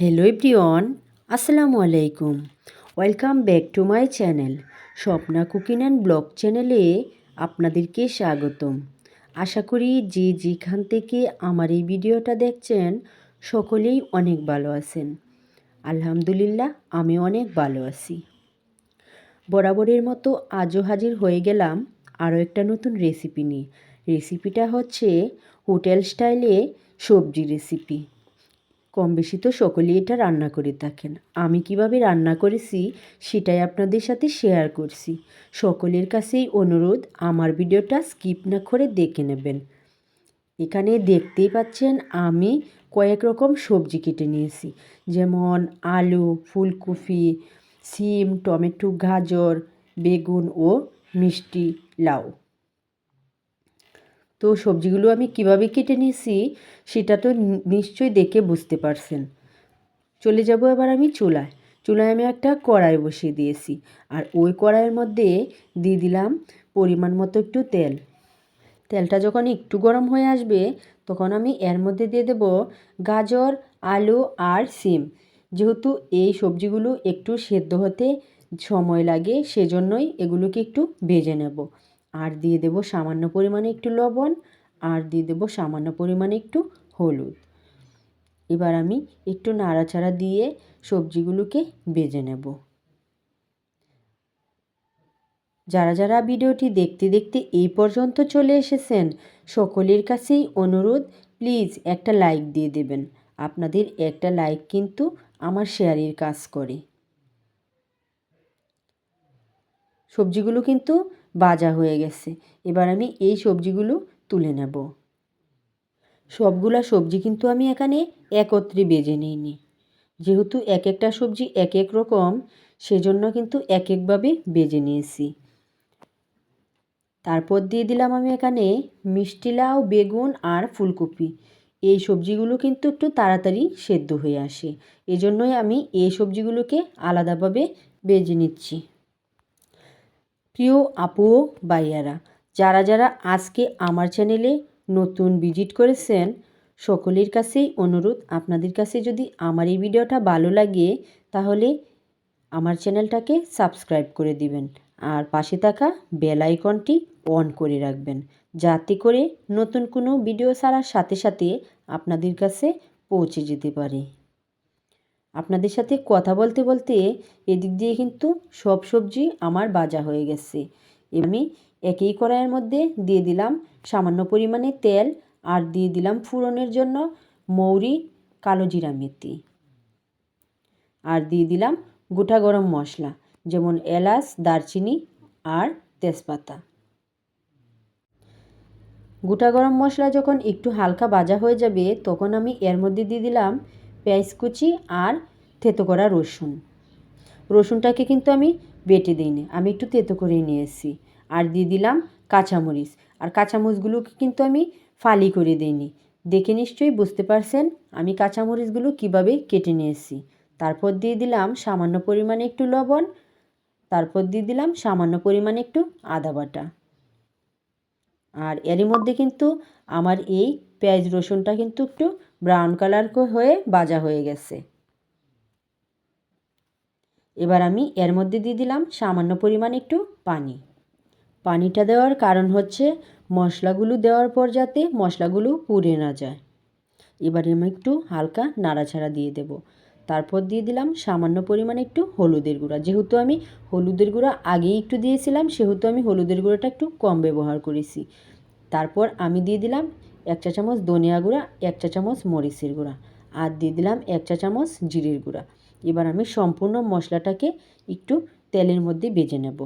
Hello everyone আসসালামু আলাইকুম। Welcome back to my channel Swapna cooking and blog চ্যানেলে আপনাদেরকে স্বাগতম। আশা করি যে যেখান থেকে আমার এই ভিডিওটা দেখছেন, সকলেই অনেক ভালো আছেন। আলহামদুলিল্লাহ, আমি অনেক ভালো আছি। বরাবরের মতো আজও হাজির হয়ে গেলাম আরও একটা নতুন রেসিপি নিয়ে। রেসিপিটা হচ্ছে হোটেল স্টাইলে সবজি রেসিপি কম বেশি তো সকলেই এটা রান্না করে থাকেন। আমি কীভাবে রান্না করেছি সেটাই আপনাদের সাথে শেয়ার করছি। সকলের কাছেই অনুরোধ, আমার ভিডিওটা স্কিপ না করে দেখে নেবেন। এখানে দেখতেই পাচ্ছেন আমি কয়েক রকম সবজি কেটে নিয়েছি। যেমন আলু, ফুলকপি, সিম, টমেটো, গাজর, বেগুন ও মিষ্টি লাউ। তো সবজিগুলো আমি কীভাবে কেটে নিয়েছি, সেটা তো নিশ্চয়ই দেখে বুঝতে পারছেন। চলে যাব এবার আমি চুলায়। চুলায় আমি একটা কড়াই বসিয়ে দিয়েছি। আর ওই কড়াইয়ের মধ্যে দিয়ে দিলাম পরিমাণ মতো একটু তেল। তেলটা যখন একটু গরম হয়ে আসবে, তখন আমি এর মধ্যে দিয়ে দেব গাজর, আলু আর সিম। যেহেতু এই সবজিগুলো একটু সেদ্ধ হতে সময় লাগে, সেজন্যই এগুলোকে একটু ভেজে নেব। আর দিয়ে দেব সামান্য পরিমাণে একটু লবণ, আর দিয়ে দেব সামান্য পরিমাণে একটু হলুদ। এবার আমি একটু নাড়াচাড়া দিয়ে সবজিগুলোকে বেজে নেব। যারা যারা ভিডিওটি দেখতে দেখতে এই পর্যন্ত চলে এসেছেন, সকলের কাছেই অনুরোধ, প্লিজ একটা লাইক দিয়ে দেবেন। আপনাদের একটা লাইক কিন্তু আমার শেয়ারের কাজ করে। সবজিগুলো কিন্তু বাজা হয়ে গেছে। এবার আমি এই সবজিগুলো তুলে নেব। সবগুলা সবজি কিন্তু আমি এখানে একত্রে বেজে নিইনি। যেহেতু এক একটা সবজি এক এক রকম, সেজন্য কিন্তু এক একভাবে বেজে নিয়েছি। তারপর দিয়ে দিলাম আমি এখানে মিষ্টি লাউ, বেগুন আর ফুলকপি। এই সবজিগুলো কিন্তু একটু তাড়াতাড়ি সেদ্ধ হয়ে আসে। এজন্যই আমি এই সবজিগুলোকে আলাদাভাবে বেজে নিচ্ছি। প্রিয় আপু ও বাইয়ারা যারা যারা আজকে আমার চ্যানেলে নতুন ভিজিট করেছেন, সকলের কাছেই অনুরোধ, আপনাদের কাছে যদি আমার এই ভিডিওটা ভালো লাগে, তাহলে আমার চ্যানেলটাকে সাবস্ক্রাইব করে দিবেন আর পাশে থাকা বেল আইকনটি অন করে রাখবেন, যাতে করে নতুন কোনো ভিডিও ছাড়ার সাথে সাথে আপনাদের কাছে পৌঁছে যেতে পারে। আপনাদের সাথে কথা বলতে বলতে এদিক দিয়ে কিন্তু সব সবজি আমার বাজা হয়ে গেছে। আমি একই কড়াইয়ের মধ্যে দিয়ে দিলাম সামান্য পরিমাণে তেল আর দিয়ে দিলাম ফুরনের জন্য মৌরি, কালো জিরা মেথি। আর দিয়ে দিলাম গোটা গরম মশলা, যেমন এলাচ, দারচিনি আর তেজপাতা। গোটা গরম মশলা যখন একটু হালকা ভাজা হয়ে যাবে, তখন আমি এর মধ্যে দিয়ে দিলাম পেঁয়াজ কুচি আর থেতো করা রসুন। রসুনটাকে কিন্তু আমি বেটে দিইনি, আমি একটু তেতো করে নিয়েছি। আর দিয়ে দিলাম কাঁচামরিচ। আর কাঁচামরিচগুলোকে কিন্তু আমি ফালি করে দিইনি। দেখে নিশ্চয়ই বুঝতে পারছেন আমি কাঁচামরিচগুলো কীভাবে কেটে নিয়েছি। তারপর দিয়ে দিলাম সামান্য পরিমাণে একটু লবণ। তারপর দিয়ে দিলাম সামান্য পরিমাণে একটু আদা বাটা। আর এরই মধ্যে কিন্তু আমার এই পেঁয়াজ রসুনটা কিন্তু একটু ব্রাউন কালার হয়ে ভাজা হয়ে গেছে। এবার আমি এর মধ্যে দিয়ে দিলাম সামান্য পরিমাণ একটু পানি। পানিটা দেওয়ার কারণ হচ্ছে মশলাগুলো দেওয়ার পর যাতে মশলাগুলো পুড়ে না যায়। এবারে আমি একটু হালকা নাড়াছাড়া দিয়ে দেব। তারপর দিয়ে দিলাম সামান্য পরিমাণে একটু হলুদের গুঁড়া। যেহেতু আমি হলুদের গুঁড়া আগেই একটু দিয়েছিলাম, সেহেতু আমি হলুদের গুঁড়োটা একটু কম ব্যবহার করেছি। তারপর আমি দিয়ে দিলাম এক চা চামচ ধনিয়া গুঁড়া, এক চা চামচ মরিচের গুঁড়া আর দিয়ে দিলাম এক চা চামচ জিরির গুঁড়া। এবার আমি সম্পূর্ণ মশলাটাকে একটু তেলের মধ্যে বেজে নেব।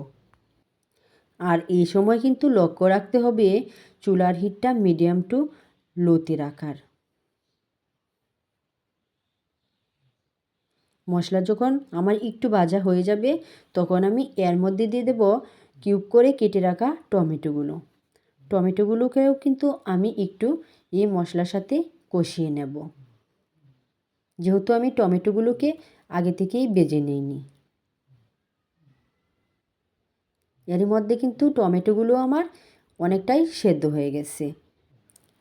আর এই সময় কিন্তু লক্ষ্য রাখতে হবে চুলার হিটটা মিডিয়াম টু লোতে রাখার। মশলা যখন আমার একটু ভাজা হয়ে যাবে, তখন আমি এর মধ্যে দিয়ে দেব কিউব করে কেটে রাখা টমেটোগুলো। টমেটোগুলোকেও কিন্তু আমি একটু এই মশলার সাথে কষিয়ে নেব। যেহেতু আমি টমেটোগুলোকে আগে থেকেই বেজে নিইনি। এর মধ্যে কিন্তু টমেটোগুলো আমার অনেকটাই সেদ্ধ হয়ে গেছে।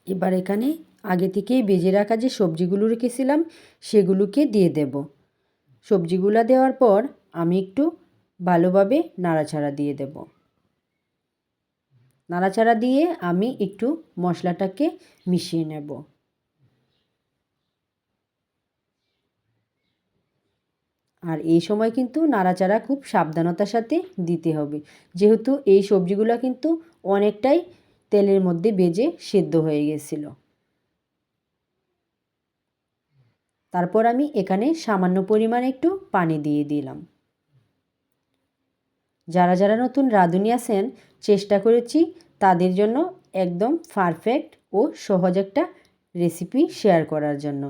এবার এখানে আগে থেকেই বেজে রাখা যে সবজিগুলো রেখেছিলাম, সেগুলোকে দিয়ে দেব। সবজিগুলো দেওয়ার পর আমি একটু ভালোভাবে নাড়াচাড়া দিয়ে দেব। নাড়াচাড়া দিয়ে আমি একটু মশলাটাকে মিশিয়ে নেব। আর এই সময় কিন্তু নাড়াচাড়া খুব সাবধানতার সাথে দিতে হবে। যেহেতু এই সবজিগুলো কিন্তু অনেকটাই তেলের মধ্যে বেজে সেদ্ধ হয়ে গেছিল। তারপর আমি এখানে সামান্য পরিমাণে একটু পানি দিয়ে দিলাম। যারা যারা নতুন রাঁধুনি আছেন, চেষ্টা করেছি তাদের জন্য একদম পারফেক্ট ও সহজ একটা রেসিপি শেয়ার করার জন্য।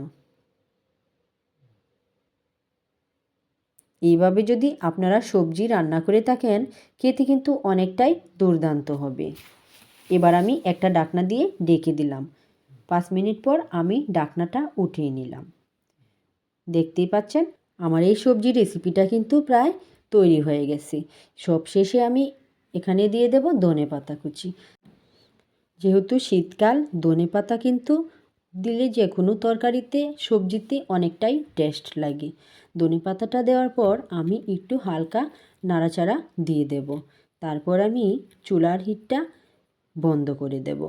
এইভাবে যদি আপনারা সবজি রান্না করে থাকেন, খেতে কিন্তু অনেকটাই দুর্দান্ত হবে। এবার আমি একটা ডাকনা দিয়ে ডেকে দিলাম। পাঁচ মিনিট পর আমি ডাকনাটা উঠিয়ে নিলাম। দেখতেই পাচ্ছেন, আমার এই সবজি রেসিপিটা কিন্তু প্রায় তৈরি হয়ে গেছে। সব শেষে আমি এখানে দিয়ে দেব ধনে পাতা কুচি। যেহেতু শীতকাল, ধনে পাতা কিন্তু দিলে যে কোনো তরকারিতে, সবজিতে অনেকটাই টেস্ট লাগে। ধনে পাতাটা দেওয়ার পর আমি একটু হালকা নাড়াচাড়া দিয়ে দেব। তারপর আমি চুলার হিটটা বন্ধ করে দেব।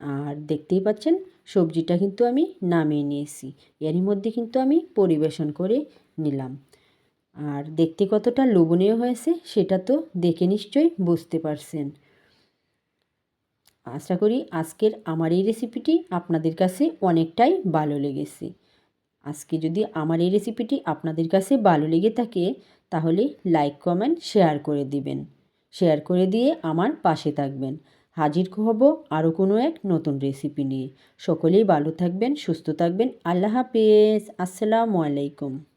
আর দেখতেই পাচ্ছেন, সবজিটা কিন্তু আমি নামিয়ে নিয়েছি। এরই মধ্যে কিন্তু আমি পরিবেশন করে নিলাম। আর দেখতে কতটা লোভনীয় হয়েছে সেটা তো দেখে নিশ্চয়ই বুঝতে পারছেন। আশা করি আজকের আমার এই রেসিপিটি আপনাদের কাছে অনেকটাই ভালো লেগেছে। আজকে যদি আমার এই রেসিপিটি আপনাদের কাছে ভালো লেগে থাকে, তাহলে লাইক কমেন্ট শেয়ার করে দিবেন। শেয়ার করে দিয়ে আমার পাশে থাকবেন। হাজির হব আরও কোনো এক নতুন রেসিপি নিয়ে। সকলেই ভালো থাকবেন, সুস্থ থাকবেন। আল্লাহ হাফেজ। আসসালামু আলাইকুম।